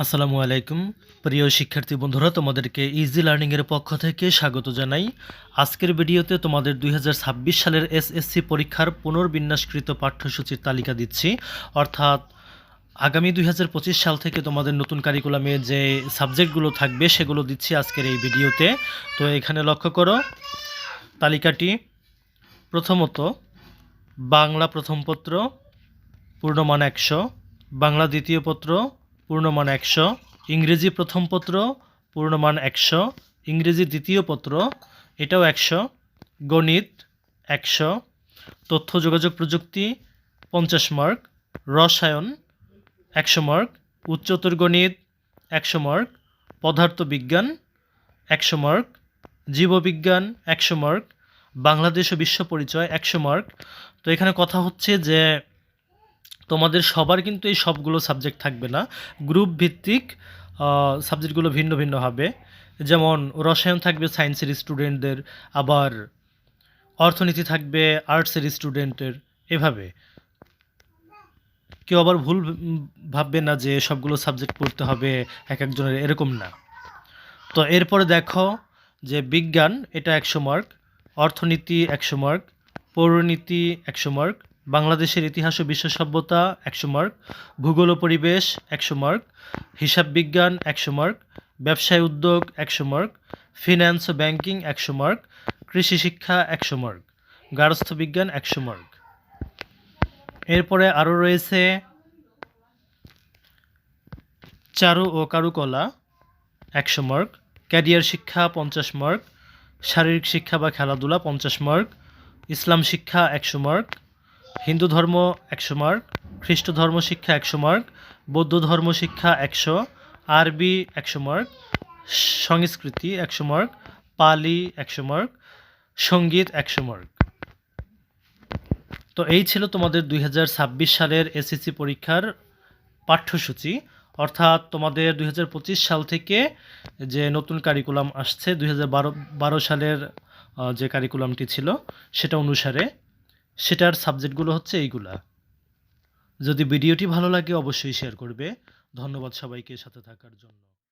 আসসালামু আলাইকুম। প্রিয় শিক্ষার্থী বন্ধুরা, তোমাদেরকে ইজি লার্নিংয়ের পক্ষ থেকে স্বাগত জানাই। আজকের ভিডিওতে তোমাদের দুই হাজার ছাব্বিশ সালের এসএসসি পরীক্ষার পুনর্বিন্যাসকৃত পাঠ্যসূচির তালিকা দিচ্ছি। অর্থাৎ আগামী দুই হাজার পঁচিশ সাল থেকে তোমাদের নতুন কারিকুলামে যে সাবজেক্টগুলো থাকবে, সেগুলো দিচ্ছি আজকের এই ভিডিওতে। তো এখানে লক্ষ্য করো, তালিকাটি প্রথমত, বাংলা প্রথম পত্র, পূর্ণমান একশো, বাংলা দ্বিতীয় পত্র পূর্ণমান একশো, ইংরেজি প্রথম পত্র পূর্ণমান একশো, ইংরেজি দ্বিতীয় পত্র এটাও একশো, গণিত একশো, তথ্য যোগাযোগ প্রযুক্তি পঞ্চাশ মার্ক, রসায়ন একশো মার্ক, উচ্চতর গণিত একশো মার্ক পদার্থবিজ্ঞান একশো মার্ক, জীববিজ্ঞান একশো মার্ক, বাংলাদেশ ও বিশ্ব পরিচয় একশো মার্ক। তো এখানে কথা হচ্ছে যে তোমাদের সবার কিন্তু এই সবগুলো সাবজেক্ট থাকবে না। গ্রুপ ভিত্তিক সাবজেক্টগুলো ভিন্ন ভিন্ন হবে। যেমন রসায়ন থাকবে সায়েন্সের স্টুডেন্টদের আবার অর্থনীতি থাকবে আর্টসের স্টুডেন্টের এভাবে। কেউ আবার ভুল ভাববে না যে সবগুলো সাবজেক্ট পড়তে হবে এক একজনের, এরকম না। তো এরপরে দেখো যে বিজ্ঞান, এটা একশো মার্ক অর্থনীতি একশো মার্ক পৌরনীতি একশো মার্ক বাংলাদেশের ইতিহাস ও বিশ্ব সভ্যতা একশো মার্ক, ভূগোল ও পরিবেশ একশো মার্ক, হিসাব বিজ্ঞান একশো মার্ক, ব্যবসায় উদ্যোগ একশো মার্ক, ফিন্যান্স ও ব্যাংকিং একশো মার্ক, কৃষি শিক্ষা একশো মার্ক, গার্হস্থ্য বিজ্ঞান একশো মার্ক। এরপরে আরও রয়েছে চারু ও কারুকলা একশো মার্ক, ক্যারিয়ার শিক্ষা পঞ্চাশ মার্ক, শারীরিক শিক্ষা বা খেলাধুলা পঞ্চাশ মার্ক, ইসলাম শিক্ষা একশো মার্ক হিন্দু ধর্ম একশো মার্ক, খ্রিস্ট ধর্ম শিক্ষা একশো মার্ক, বৌদ্ধ ধর্ম শিক্ষা একশো, আরবি একশো মার্ক, সংস্কৃতি একশো মার্ক, পালি একশো মার্ক, সংগীত একশো মার্ক। তো এই ছিল তোমাদের দুই হাজার ছাব্বিশ সালের এসএসসি পরীক্ষার পাঠ্যসূচি। অর্থাৎ তোমাদের দুই হাজার পঁচিশ সাল থেকে যে নতুন কারিকুলাম আসছে, দুই সালের যে কারিকুলামটি ছিল, সেটা অনুসারে সেটার সাবজেক্টগুলো হচ্ছে এইগুলা। যদি ভিডিওটি ভালো লাগে অবশ্যই শেয়ার করবে। ধন্যবাদ সবাইকে সাথে থাকার জন্য।